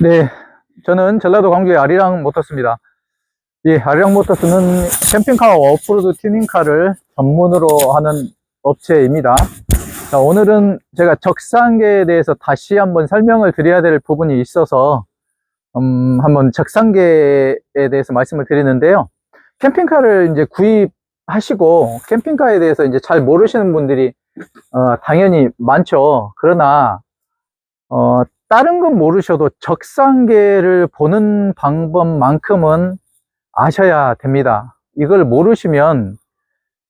네, 저는 전라도 광주의 아리랑 모터스입니다. 이 아리랑 모터스는 캠핑카와 오프로드 튜닝카를 전문으로 하는 업체입니다. 자, 오늘은 제가 적상계에 대해서 다시 한번 설명을 드려야 될 부분이 있어서 음, 한번 적상계에 대해서 말씀을 드리는데요. 캠핑카를 이제 구입하시고 캠핑카에 대해서 이제 잘 모르시는 분들이 어, 당연히 많죠. 그러나 어, 다른 건 모르셔도 적상계를 보는 방법만큼은 아셔야 됩니다. 이걸 모르시면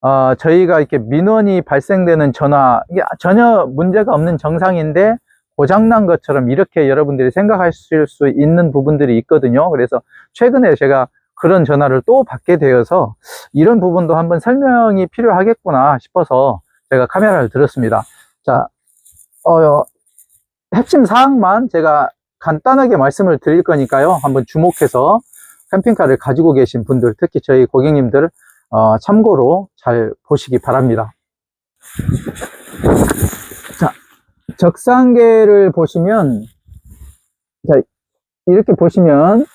어, 저희가 이렇게 민원이 발생되는 전화 이게 전혀 문제가 없는 정상인데 고장난 것처럼 이렇게 여러분들이 생각하실 수 있는 부분들이 있거든요. 그래서 최근에 제가 그런 전화를 또 받게 되어서 이런 부분도 한번 설명이 필요하겠구나 싶어서 제가 카메라를 들었습니다. 자, 어, 핵심 사항만 제가 간단하게 말씀을 드릴 거니까요. 한번 주목해서 캠핑카를 가지고 계신 분들, 특히 저희 고객님들 어, 참고로 잘 보시기 바랍니다. 자, 적상계를 보시면 자, 이렇게 보시면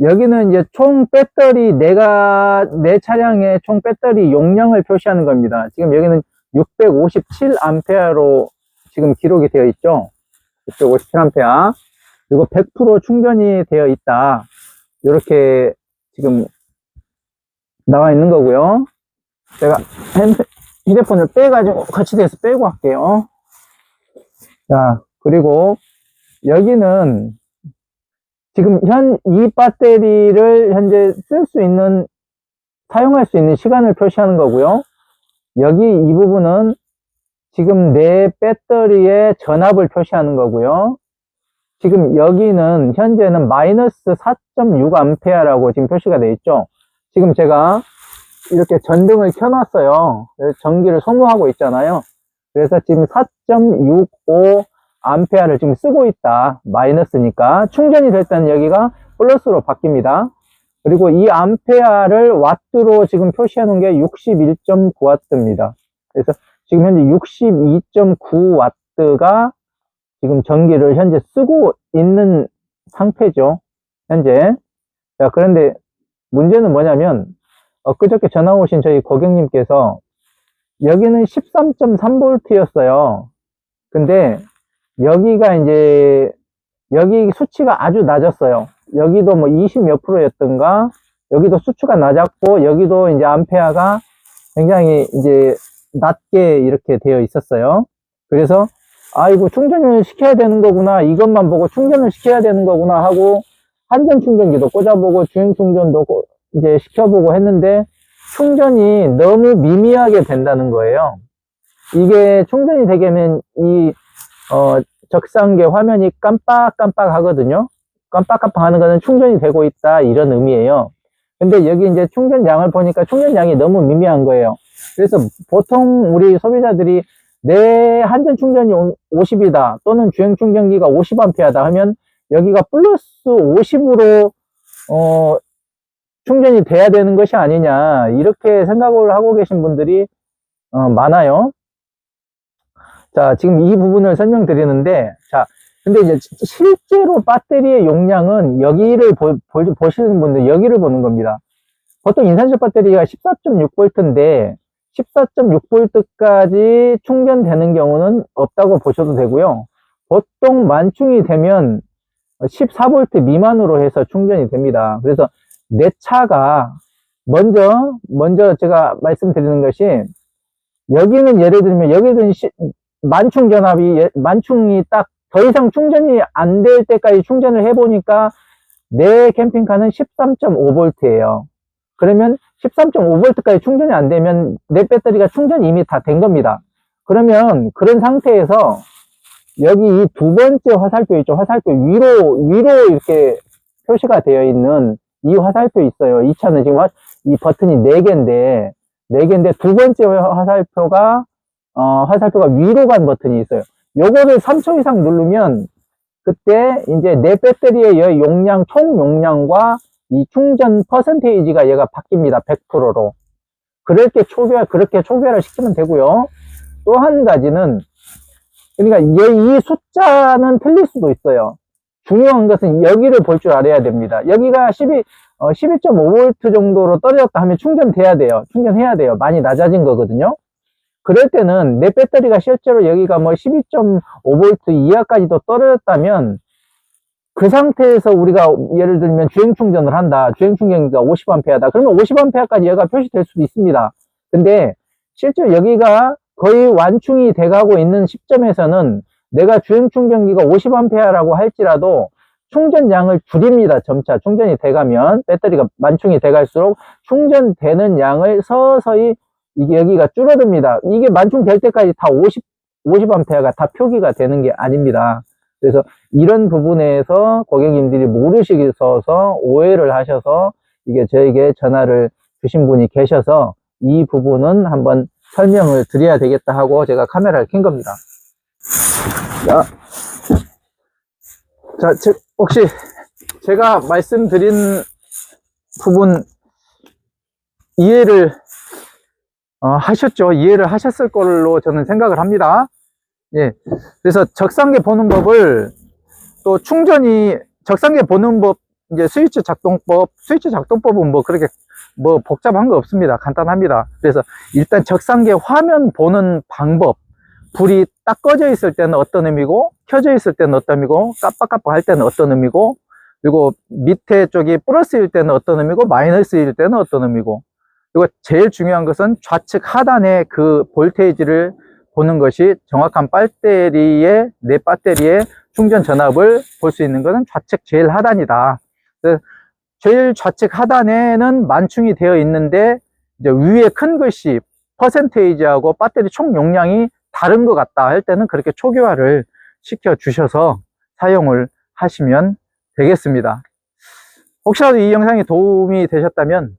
여기는 이제 총 배터리 내가 내 차량의 총 배터리 용량을 표시하는 겁니다. 지금 여기는 657 암페어로 지금 기록이 되어 있죠. 657A. 그리고 100% 충전이 되어 있다. 이렇게 지금 나와 있는 거고요. 제가 핸드, 휴대폰을 빼가지고 같이 돼서 빼고 할게요. 자, 그리고 여기는 지금 현 이 배터리를 현재 쓸 수 있는 사용할 수 있는 시간을 표시하는 거고요. 여기 이 부분은 지금 내 배터리의 전압을 표시하는 거고요. 지금 여기는 현재는 마이너스 4.6A라고 지금 표시가 되어 있죠. 지금 제가 이렇게 전등을 켜놨어요. 전기를 소모하고 있잖아요. 그래서 지금 4.65 암페어를 지금 쓰고 있다. 마이너스니까. 충전이 될 때는 여기가 플러스로 바뀝니다. 그리고 이 암페어를 와트로 지금 놓은 게 61.9와트입니다. 그래서 지금 현재 62.9와트가 지금 전기를 현재 쓰고 있는 상태죠. 현재. 자, 그런데 문제는 뭐냐면, 엊그저께 전화 오신 저희 고객님께서 여기는 13.3V였어요. 근데 여기가 이제 여기 수치가 아주 낮았어요. 여기도 뭐 20 몇 프로였던가 여기도 수치가 낮았고 여기도 이제 암페어가 굉장히 이제 낮게 이렇게 되어 있었어요. 그래서 아이고 충전을 시켜야 되는 거구나 이것만 보고 충전을 시켜야 되는 거구나 하고 한전 충전기도 꽂아보고 주행 충전도 꽂- 이제 시켜보고 했는데 충전이 너무 미미하게 된다는 거예요. 이게 충전이 되려면 이 어, 적상계 화면이 깜빡깜빡 하거든요. 깜빡깜빡 하는 거는 충전이 되고 있다 이런 의미예요. 근데 여기 이제 충전량을 보니까 충전량이 너무 미미한 거예요. 그래서 보통 우리 소비자들이 내 한전 충전이 50이다 또는 주행 충전기가 50A다 하면 여기가 플러스 50으로 어, 충전이 돼야 되는 것이 아니냐 이렇게 생각을 하고 계신 분들이 어, 많아요. 자, 지금 이 부분을 설명드리는데, 자, 근데 이제 실제로 배터리의 용량은 여기를 보, 시는 분들 여기를 보는 겁니다. 보통 인산철 배터리가 14.6V인데, 14.6V까지 충전되는 경우는 없다고 보셔도 되고요. 보통 만충이 되면 14V 미만으로 해서 충전이 됩니다. 그래서 내 차가 먼저, 먼저 제가 말씀드리는 것이, 여기는 예를 들면, 여기는 시- 만충 전압이 예- 만충이 딱 더 이상 충전이 안 될 때까지 충전을 해보니까 내 캠핑카는 13.5V예요. 그러면 13.5V까지 충전이 안 되면 내 배터리가 충전이 이미 다 된 겁니다. 그러면 그런 상태에서 여기 이 두 번째 화살표 있죠? 화살표 위로 위로 이렇게 표시가 되어 있는 이 화살표 있어요. 이 차는 지금 화- 이 버튼이 4개인데 4개인데 두 번째 화살표가 어, 화살표가 위로 간 버튼이 있어요. 요거를 3초 이상 누르면 그때 이제 내 배터리의 여- 용량, 총 용량과 이 충전 퍼센테이지가 얘가 바뀝니다. 100%로. 그렇게 초별, 그렇게 초별을 시키면 되고요. 또 한 가지는, 그러니까 얘- 이 숫자는 틀릴 수도 있어요. 중요한 것은 여기를 볼 줄 알아야 됩니다. 여기가 12, 어, 12.5V 정도로 떨어졌다 하면 충전돼야 돼요. 충전해야 돼요. 많이 낮아진 거거든요. 그럴 때는 내 배터리가 실제로 여기가 뭐 12.5V 이하까지도 떨어졌다면 그 상태에서 우리가 예를 들면 주행 충전을 한다. 주행 충전기가 50A다. 그러면 50A까지 얘가 표시될 수도 있습니다. 근데 실제로 여기가 거의 완충이 돼가고 있는 시점에서는 내가 주행 충전기가 50A라고 할지라도 충전량을 줄입니다. 점차 충전이 돼가면 배터리가 만충이 돼갈수록 충전되는 양을 서서히 이게 여기가 줄어듭니다. 이게 만충될 때까지 다 50, 50A가 다 표기가 되는 게 아닙니다. 그래서 이런 부분에서 고객님들이 모르시셔서 오해를 하셔서 이게 저에게 전화를 주신 분이 계셔서 이 부분은 한번 설명을 드려야 되겠다 하고 제가 카메라를 켠 겁니다. 자, 자, 제- 혹시 제가 말씀드린 부분 이해를 어, 하셨죠? 이해를 하셨을 걸로 저는 생각을 합니다. 예. 그래서 적상계 보는 법을 또 충전이 적상계 보는 법 이제 스위치 작동법 스위치 작동법은 뭐 그렇게 뭐 복잡한 거 없습니다. 간단합니다. 그래서 일단 적상계 화면 보는 방법 불이 딱 꺼져 있을 때는 어떤 의미고 켜져 있을 때는 어떤 의미고 깜빡깜빡 할 때는 어떤 의미고 그리고 밑에 쪽이 플러스일 때는 어떤 의미고 마이너스일 때는 어떤 의미고 그리고 제일 중요한 것은 좌측 하단에 그 볼테이지를 보는 것이 정확한 배터리의 내 배터리의 충전 전압을 볼 수 있는 것은 좌측 제일 하단이다. 제일 좌측 하단에는 만충이 되어 있는데 이제 위에 큰 글씨 퍼센테이지하고 배터리 총 용량이 다른 것 같다 할 때는 그렇게 초기화를 시켜 주셔서 사용을 하시면 되겠습니다. 혹시라도 이 영상이 도움이 되셨다면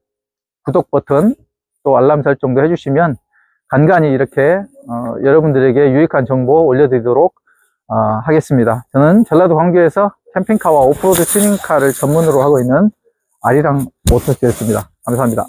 구독 버튼 또 알람 설정도 해주시면 간간히 이렇게 어, 여러분들에게 유익한 정보 올려드리도록 어, 하겠습니다. 저는 전라도 광교에서 캠핑카와 오프로드 튜닝카를 전문으로 하고 있는 아리랑 모터스였습니다. 감사합니다.